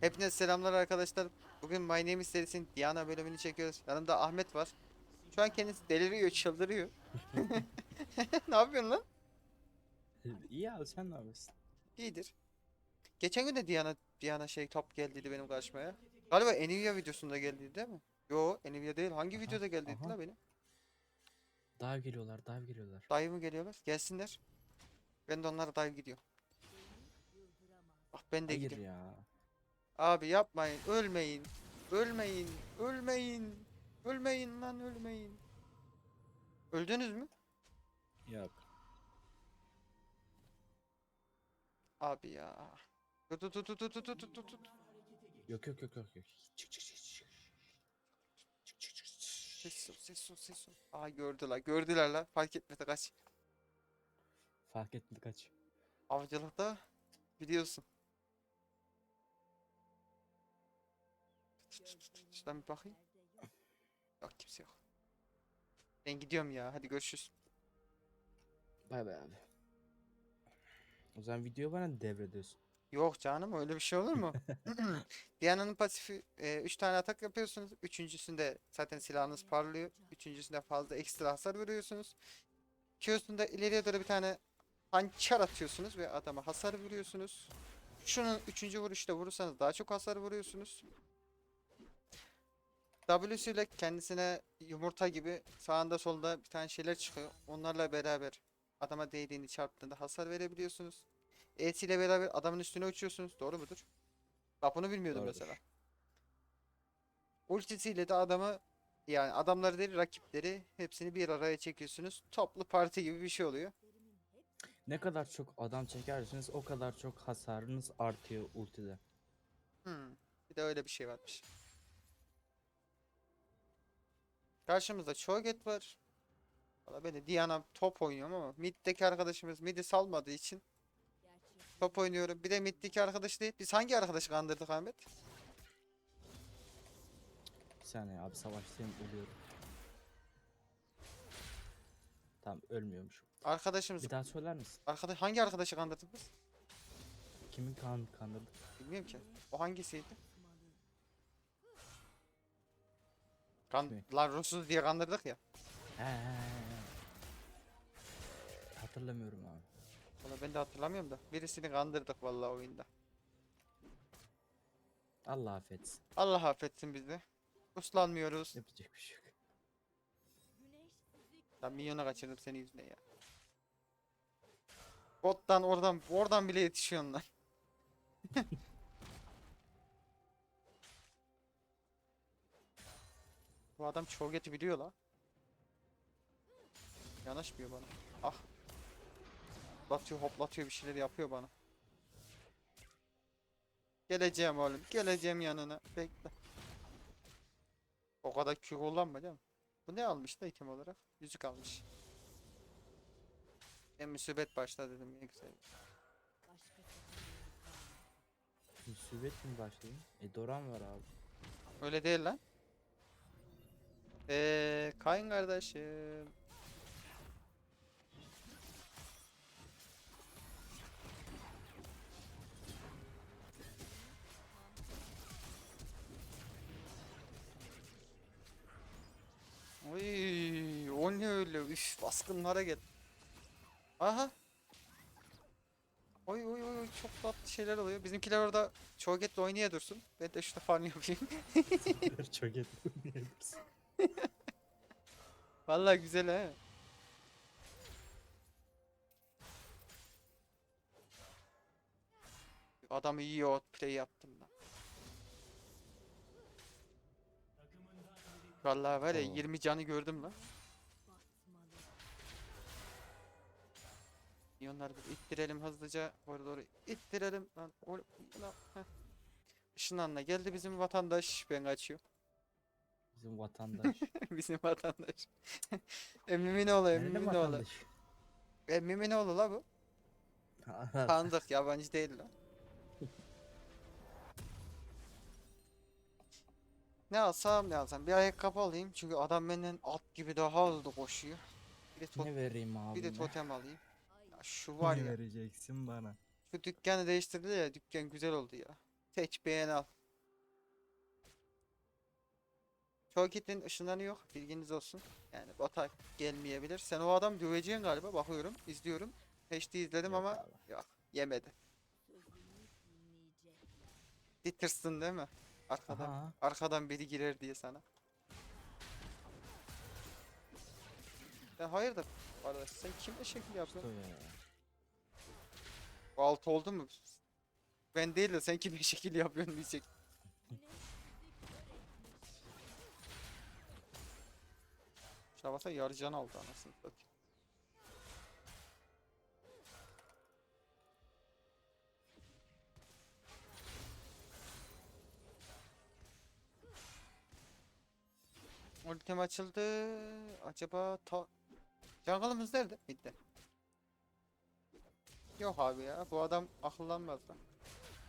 Hepinize selamlar arkadaşlar. Bugün My Name is serisinin Diana bölümünü çekiyoruz. Yanımda Ahmet var. Şu an kendisi deliriyor, çıldırıyor. ne yapıyorsun lan? İyi abi sen ne yapıyorsun? İyidir. Geçen gün de Diana Diana şey top geldiydi benim karşıma ya. Galiba Nvidia videosunda geldiydi değil mi? Yo Nvidia değil. Hangi Aha, videoda geldiydi la benim? Dive geliyorlar, dive geliyorlar. Dive mı geliyorlar? Gelsinler. Ben de onlara dive gidiyorum. Ah ben de Hayır gidiyorum. ya. Abi yapmayın. Ölmeyin. Ölmeyin. Ölmeyin. Ölmeyin lan ölmeyin. Öldünüz mü? Yok. Abi ya. Tut tut tut tut tut tut tut. Yok yok yok yok yok. Çık çık çık çık. Çık çık. Ses sol ses sol ses sol. Aa gördüler gördüler la. Fark etmedi kaç. Fark etmedi kaç. Avcılıkta biliyorsun. Şuradan bir bakayım. Yok kimse yok. Ben gidiyorum ya. Hadi görüşürüz. Bay bay abi. O zaman videoyu bana devrediyorsun. Yok canım öyle bir şey olur mu? Diana'nın pasifi 3 tane atak yapıyorsunuz. Üçüncüsünde zaten silahınız parlıyor. Üçüncüsünde fazla ekstra hasar veriyorsunuz. Q'sunda ileriye doğru bir tane hançer atıyorsunuz ve adama hasar vuruyorsunuz. Şunun üçüncü vuruşta vurursanız daha çok hasar vuruyorsunuz. W'su ile kendisine yumurta gibi sağında solda bir tane şeyler çıkıyor. Onlarla beraber adama değdiğini çarptığında hasar verebiliyorsunuz. ET ile beraber adamın üstüne uçuyorsunuz. Doğru mudur? Bak bunu bilmiyordum Doğrudur. mesela. Ultisiyle de adamı yani adamları değil rakipleri hepsini bir araya çekiyorsunuz. Toplu parti gibi bir şey oluyor. Ne kadar çok adam çekerseniz o kadar çok hasarınız artıyor ultide. Hmm. Bir de öyle bir şey varmış. Karşımızda Cho'Gath var. Valla ben de Diana top oynuyorum ama mid'deki arkadaşımız mid'i salmadığı için top oynuyorum. Bir de mid'deki arkadaş değil. Biz hangi arkadaşı kandırdık Ahmet? Bir saniye abi savaştayım ölüyorum. Tamam ölmüyormuşum. Arkadaşımız Bir daha söyler misin? arkadaş hangi arkadaşı kandırdık biz? Kimin kan kandırdı? Bilmiyorum ki. O hangisiydi? Kan Kimi? lan ruhsuz diye kandırdık ya. He, he, he. Hatırlamıyorum abi. Valla ben de hatırlamıyorum da. Birisini kandırdık vallahi oyunda. Allah affetsin. Allah affetsin bizi. Uslanmıyoruz. Yapacak bir şey yok. Lan milyona kaçırdım senin yüzüne ya. Bottan oradan oradan bile yetişiyorsun lan. Bu adam çoğgeti biliyor la. Yanaşmıyor bana. Ah. Hoplatıyor hoplatıyor bir şeyler yapıyor bana. Geleceğim oğlum. Geleceğim yanına. Bekle. O kadar Q kullanma değil mi? Bu ne almış da item olarak? Yüzük almış. Ben musibet başla dedim ne güzel. Musibet mi başlayayım? E Doran var abi. Öyle değil lan. Eee kayın kardeşim. Oy, o ne öyle? Üf, baskınlara gel. Aha. Oy oy oy çok tatlı şeyler oluyor. Bizimkiler orada çoğgetle oynaya dursun. Ben de şurada farm yapayım. Çok etmeyebilirsin. Vallahi güzel he. Adamı iyi outplay yaptım lan. Vallahi var ya Oo. 20 canı gördüm lan. Milyonları bir ittirelim hızlıca. Oraya doğru ittirelim. Lan, or lan, heh. Işınlanla geldi bizim vatandaş. Ben kaçıyorum. Bizim vatandaş. bizim vatandaş. Emmimin oğlu, Nerede emmimin oğlu. vatandaş? Emmimin oğlu la bu. Tanıdık yabancı değil lan. Ne alsam ne alsam bir ayakkabı alayım çünkü adam benden at gibi daha hızlı koşuyor. Bir de, tot- ne vereyim abi? bir de totem alayım. Ya şu var Ne ya vereceksin bana? şu dükkanı değiştirdi ya dükkan güzel oldu ya. Seç beğen al. Çoğu kitlenin ışınlanı yok. Bilginiz olsun. Yani bota gelmeyebilir. Sen o adam döveceksin galiba. Bakıyorum. izliyorum. HD izledim Yok ama abi. yok. Yemedi. Bir tırstın değil mi? Arkadan. Aha. Arkadan biri girer diye sana. Ya hayırdır arkadaş sen kimle şekil İşte yapıyorsun? o ya. Bu altı oldu mu? Ben değil de sen kime şekil yapıyorsun diyecek. Şabasa yarı can aldı anasını satayım. Ultim açıldı. Acaba ta... Jungle'ımız nerede? Bitti. Yok abi ya. Bu adam akıllanmaz da.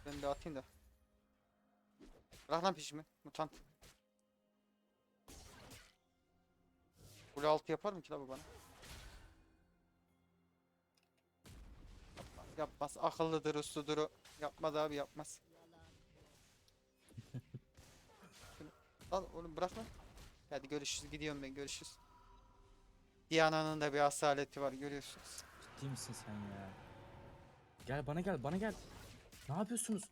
Ben bir atayım da. Bırak lan peşimi. Mutant. Kule altı yapar mı ki la bu bana? Yapmaz, yapmaz. Akıllıdır, usludur o. Yapmaz abi yapmaz. Lan oğlum bırak lan. Hadi görüşürüz. Gidiyorum ben görüşürüz. Diana'nın da bir asaleti var görüyorsunuz. Ciddi misin sen ya? Gel bana gel bana gel. Ne yapıyorsunuz?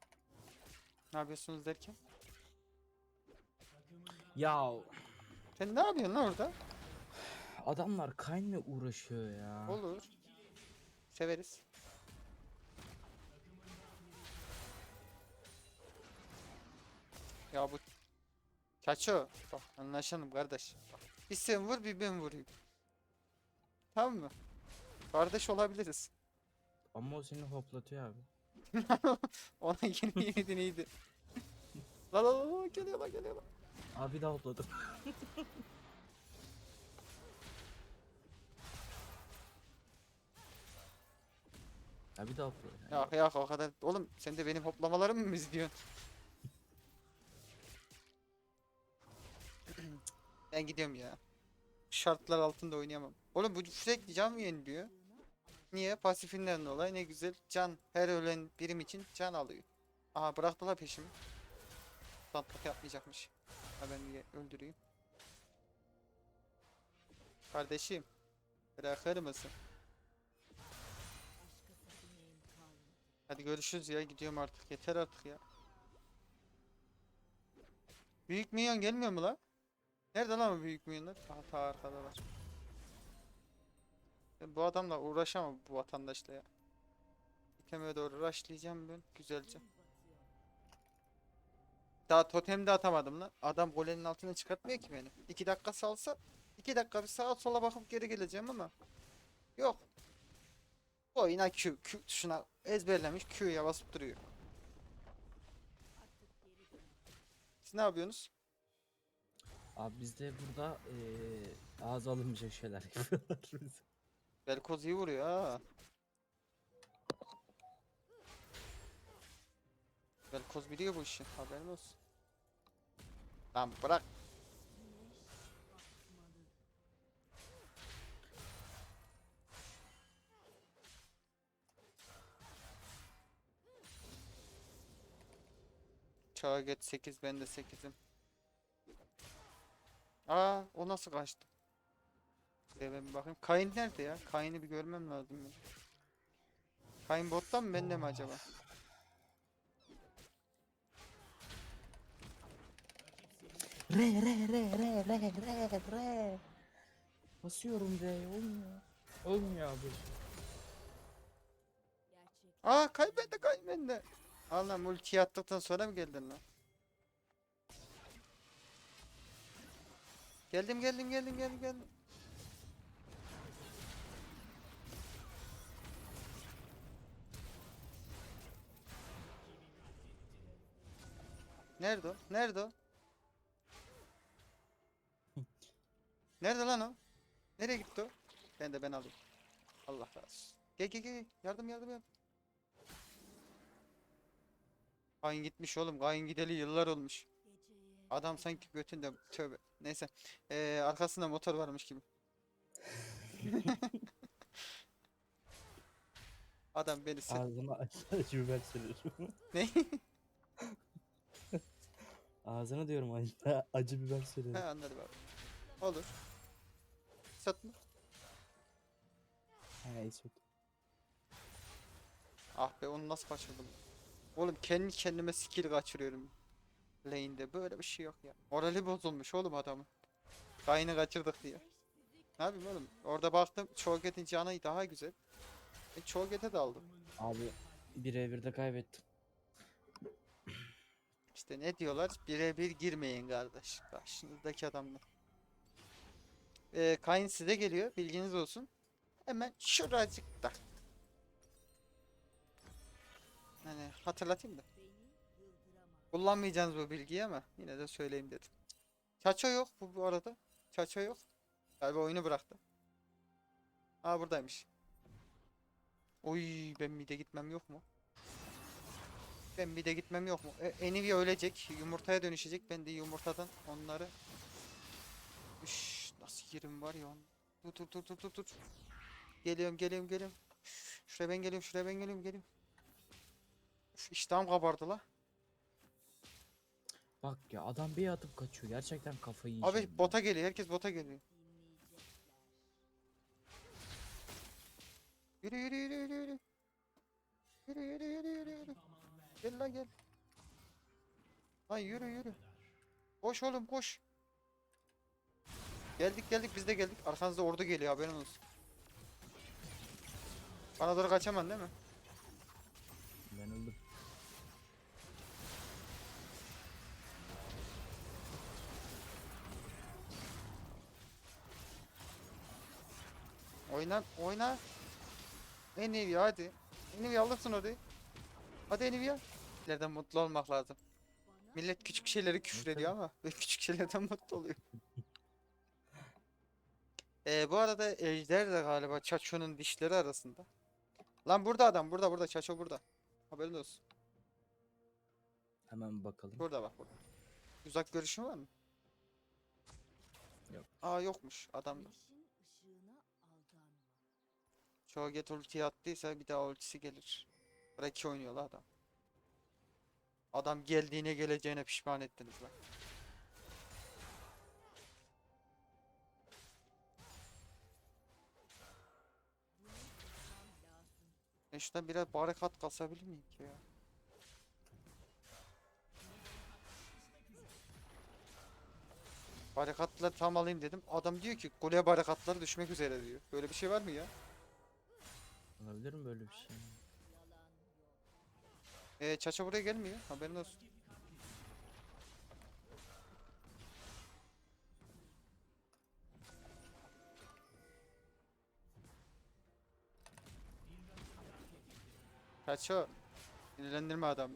Ne yapıyorsunuz derken? Ya Sen ne yapıyorsun lan orada? Adamlar kaynla uğraşıyor ya. Olur. Severiz. Ya bu Çaço bak anlaşalım kardeş. Bak, Bir sen vur bir ben vurayım. Tamam mı? Kardeş olabiliriz. Ama o seni hoplatıyor abi. Ona yeni yedin iyiydi. La la la la geliyor la geliyor la. Abi daha hopladım. ya bir daha hopladı. Ya ya o kadar. Oğlum sen de benim hoplamalarımı mı izliyorsun? ben gidiyorum ya. Şartlar altında oynayamam. Oğlum bu sürekli can mı yeniliyor? Niye? Pasifinden dolayı ne güzel. Can her ölen birim için can alıyor. Aha bıraktılar peşimi. Santlak yapmayacakmış. Ha ben bir öldüreyim. Kardeşim. Bırakır mısın? Hadi görüşürüz ya gidiyorum artık yeter artık ya. Büyük minyon gelmiyor mu la? Nerede lan bu büyük minyonlar? Aha ta arkadalar. Ben bu adamla uğraşamam bu vatandaşla ya. İteme doğru rushlayacağım ben güzelce. Daha totem de atamadım lan. Adam golenin altına çıkartmıyor ki beni. 2 dakika salsa 2 dakika bir sağa sola bakıp geri geleceğim ama yok. Oyuna Q, Q tuşuna ezberlemiş Q'ya basıp duruyor. Siz ne yapıyorsunuz? Abi biz de burada eee ağza alınmayacak şeyler yapıyorlar biz. İyi vuruyor ha. Velkoz biliyor bu işi. Haberin olsun. Lan bırak. Geç 8 ben de 8'im. Aa o nasıl kaçtı? Şuraya ben bir bakayım. Kayn nerede ya? Kayn'i bir görmem lazım benim. Kayn bottan mı bende mi acaba? Re re re re re re re. Basıyorum re olmuyor. Olmuyor abi. Aa Kayn bende Kayn bende. Allah multi attıktan sonra mı geldin lan? Geldim geldim geldim geldim geldim. Nerede o? Nerede o? Nerede lan o? Nereye gitti o? Ben de ben alayım. Allah razı olsun. Gel gel gel. Yardım yardım yardım. Kayn gitmiş oğlum. Kayn gideli yıllar olmuş. Adam sanki götünde tövbe. Neyse. Ee, arkasında motor varmış gibi. Adam beni sil. Ağzıma acı biber sürüyorum. Ne? Ağzına diyorum acı, acı biber He anladım abi. Olur. Satma. He iyi. Ah be onu nasıl kaçırdım? Oğlum kendi kendime skill kaçırıyorum. Lane'de böyle bir şey yok ya. Morali bozulmuş oğlum adamın. Kaynı kaçırdık diye. Ne yapayım oğlum? Orada baktım Cho'Gath'in canı daha güzel. E Cho'Gath'e de aldım. Abi 1'e 1'de kaybettim. İşte ne diyorlar? Birebir girmeyin kardeş. Karşınızdaki adamla. Ee, Kayn size geliyor. Bilginiz olsun. Hemen şuracıkta. Hani hatırlatayım da. Kullanmayacağınız bu bilgiyi ama yine de söyleyeyim dedim. Çaço yok bu, bu arada. Çaço yok. Galiba oyunu bıraktı. Aa buradaymış. Oy ben mide gitmem yok mu? Ben bir de gitmem yok mu? E, Nvidia ölecek, yumurtaya dönüşecek. Ben de yumurtadan onları... Üş, nasıl yerim var ya onun. Dur dur dur dur dur dur. Geliyorum geliyorum geliyorum. Şuraya ben geliyorum şuraya ben geliyorum geliyorum. Üf, iştahım kabardı la. Bak ya adam bir atıp kaçıyor. Gerçekten kafayı yiyeceğim. Abi ya. bota geliyor herkes bota geliyor. Yürü yürü yürü yürü yürü. Yürü yürü yürü yürü yürü. Gel lan gel. Lan yürü yürü. Koş oğlum koş. Geldik geldik biz de geldik. Arkanızda ordu geliyor haberin olsun. Bana doğru kaçaman değil mi? Oyna oyna. Enivia hadi. Enivia alırsın orayı. Hadi Enivia. İleriden mutlu olmak lazım. Millet küçük şeyleri küfür ediyor ama ben küçük şeylerden mutlu oluyor. Ee, bu arada Ejder de galiba Çaço'nun dişleri arasında. Lan burada adam burada burada Çaço burada. Haberin olsun. Hemen bakalım. Burada bak burada. Uzak görüşün var mı? Yok. Aa yokmuş adamda. Çoğu get ultiyi attıysa bir daha ultisi gelir. Reki oynuyor la adam. Adam geldiğine geleceğine pişman ettiniz lan. E şuradan biraz barikat kasabilir miyim ki ya? Barikatları tam alayım dedim. Adam diyor ki kuleye barikatları düşmek üzere diyor. Böyle bir şey var mı ya? Olabilir mi böyle bir şey? Ee, Çaça buraya gelmiyor. Haberin olsun. Çaça. Sinirlendirme adamı.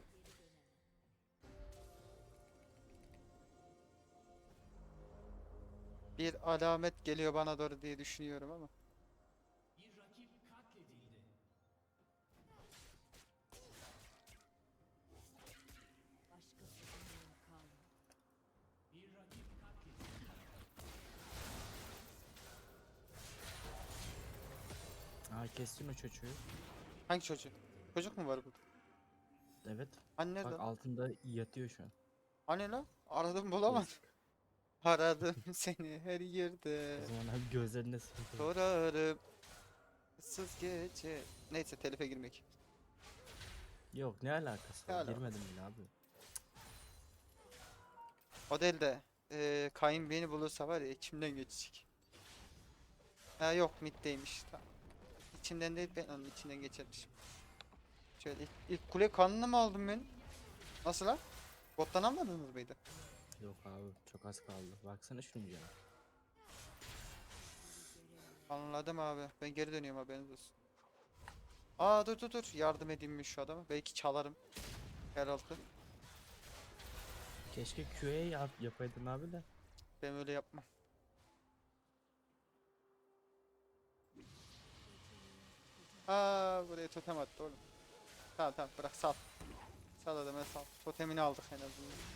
Bir alamet geliyor bana doğru diye düşünüyorum ama. Kestin o çocuğu. Hangi çocuk? Çocuk mu var burada? Evet. Nerede? Bak altında yatıyor şu an. Hani lan? Aradım bulamadım. Aradım seni her yerde. O zaman abi gözlerine sıkıntı. Sorarım. Issız gece. Neyse telife girmek. Yok ne alakası Ne var? alakası? Girmedim bile abi. O değil de eee kayın beni bulursa var ya içimden geçecek. Ha yok middeymiş. Tamam. İçimden değil ben onun içinden geçermişim. Şöyle ilk, ilk kule kanını mı aldım ben? Nasıl lan? Bottan almadınız mıydı? Yok abi çok az kaldı. Baksana şunu ya. Anladım abi. Ben geri dönüyorum haberiniz olsun. Aa dur dur dur. Yardım edeyim mi şu adama? Belki çalarım. Herhalde. Keşke QA yap yapaydın abi de. Ben öyle yapmam. Aa buraya totem attı oğlum. Tamam tamam bırak sal. Sal adamı sal. Totemini aldık en azından.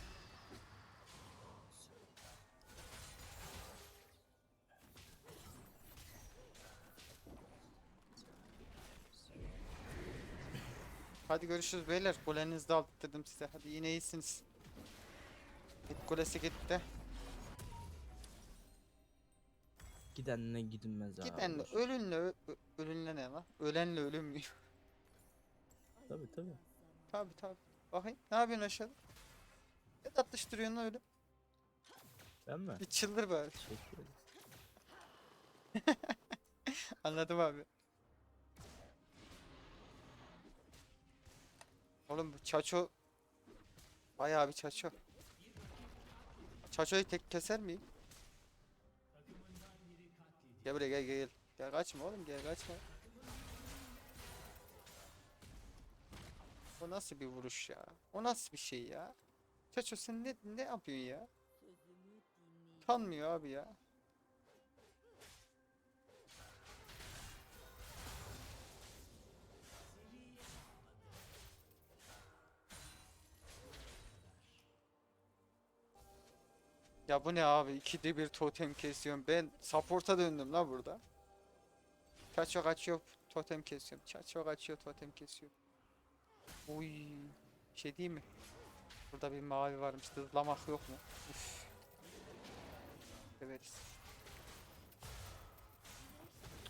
Hadi görüşürüz beyler. Golenizi de aldırdım size. Hadi yine iyisiniz. Kulesi gitti. Gidenle gidilmez abi. Giden boş. ölünle ö- ölünle ne lan? Ölenle ölünmüyor. Tabii tabii. tabi tabi. Bakayım ne yapıyorsun aşağıda? Ne tatlıştırıyorsun lan öyle? Ben mi? Bir çıldır bari. Teşekkür ederim. Anladım abi. Oğlum bu Çaço bayağı bir Çaço. Çaço'yu tek keser miyim? Gel buraya gel gel. Gel kaçma oğlum gel kaçma. O nasıl bir vuruş ya? O nasıl bir şey ya? Çaço sen ne, ne yapıyorsun ya? Tanmıyor abi ya. Ya bu ne abi? İkide bir totem kesiyorum. Ben support'a döndüm la burada. Çaço kaçıyor totem kesiyorum. Çaço kaçıyor totem kesiyorum. Uy. Şey değil mi? Burada bir mavi varmış. Dızlamak yok mu? Uf. Severiz.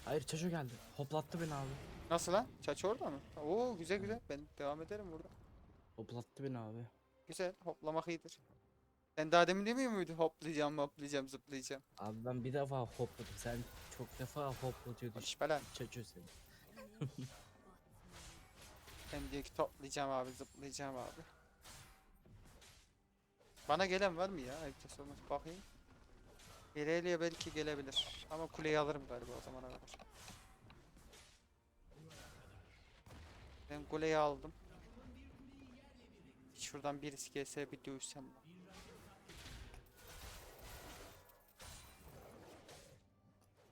Hayır Çaço geldi. Hoplattı beni abi. Nasıl lan? Çaço orada mı? Oo güzel güzel. Ben devam ederim burada. Hoplattı beni abi. Güzel. Hoplamak iyidir. Sen daha demin demiyor muydun? Hoplayacağım, hoplayacağım, zıplayacağım. Abi ben bir defa hopladım. Sen çok defa hoplatıyordun. Konuşma lan. Çaço seni. Ben diyor ki toplayacağım abi, zıplayacağım abi. Bana gelen var mı ya? Harita sormak bakayım. İleriye belki gelebilir. Ama kuleyi alırım galiba o zamana kadar. Ben kuleyi aldım. Şuradan birisi gelse bir dövsem.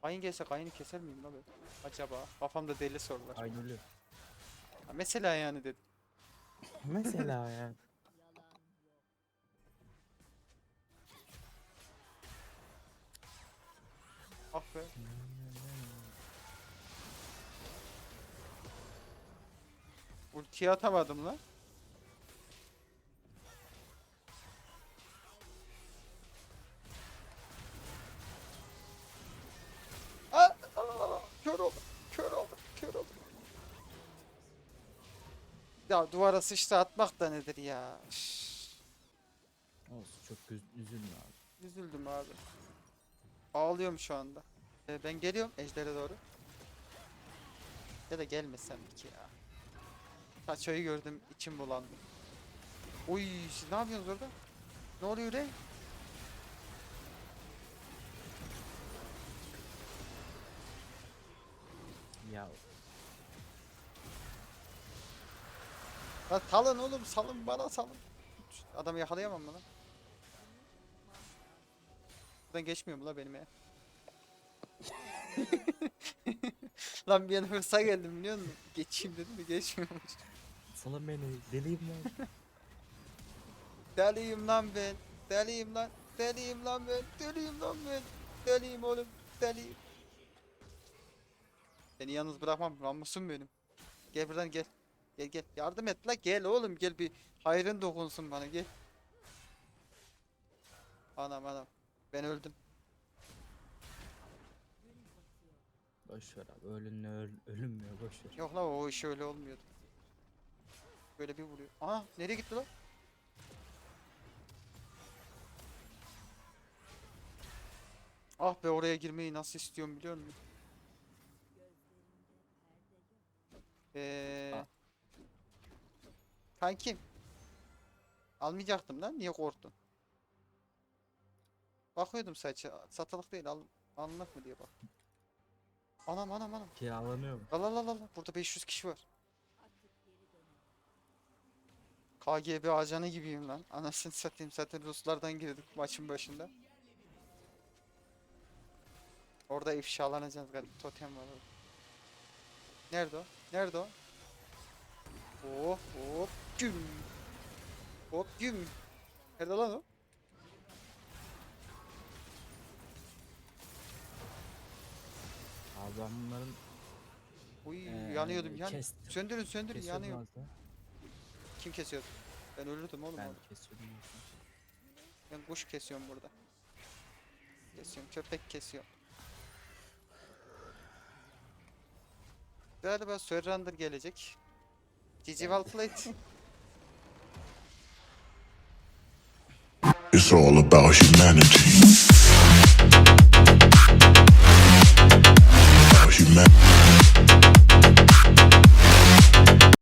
Kayın gelse kayını keser miyim lan ben? Acaba? Kafamda deli sorular. Aynı. Ha, Mesela yani dedim. Mesela ya. Ah be. Ultiyi atamadım lan. Ya duvara sıçra atmak da nedir ya? Olsun çok üzülme abi. Üzüldüm abi. Ağlıyorum şu anda. Ee, ben geliyorum ejdere doğru. Ya da gelmesem ki ya. Taço'yu gördüm içim bulandı. Uy siz ne yapıyorsunuz orada? Ne oluyor öyle? Ya Lan salın oğlum salın bana salın. Adamı yakalayamam mı lan? Buradan geçmiyor mu la benim ya? lan bir an hırsa geldim biliyor musun? Geçeyim dedim de geçmiyormuş. salın beni. Deliyim lan. Deliyim lan ben. Deliyim lan. Deliyim lan ben. Deliyim lan ben. Deliyim oğlum. Deliyim. Seni yalnız bırakmam. Namusum benim. Gel buradan gel. Gel gel. Yardım et la. Gel oğlum gel bir hayrın dokunsun bana gel. Anam anam. Ben öldüm. Boş ver abi. Ölünle öl, ölünmüyor boş ver. Yok la o iş öyle olmuyordu. Böyle bir vuruyor. Aha nereye gitti lan? Ah be oraya girmeyi nasıl istiyorum biliyor musun? Eee. Kankim. Almayacaktım lan. Niye korktun? Bakıyordum sadece. Satılık değil. Al, alınmak mı diye bak. Anam anam anam. Kiralanıyor mu? La la la la. Burada 500 kişi var. KGB ajanı gibiyim lan. Anasını satayım zaten Ruslardan girdik maçın başında. Orada ifşalanacağız galiba. Totem var orada. Nerede o? Nerede o? Hop hop güm. Hop güm. Nerede lan o? Abi ben bunların Uy eee, yanıyordum yan. kestim. Söndürün söndürün Kesiyordum yanıyor. az daha. Kim kesiyordu? Ben ölürdüm oğlum Ben orada. kesiyordum. az daha. Ben kuş kesiyorum burada. Kesiyorum, köpek kesiyorum. Galiba Surrender gelecek. GG well played. It's all about humanity.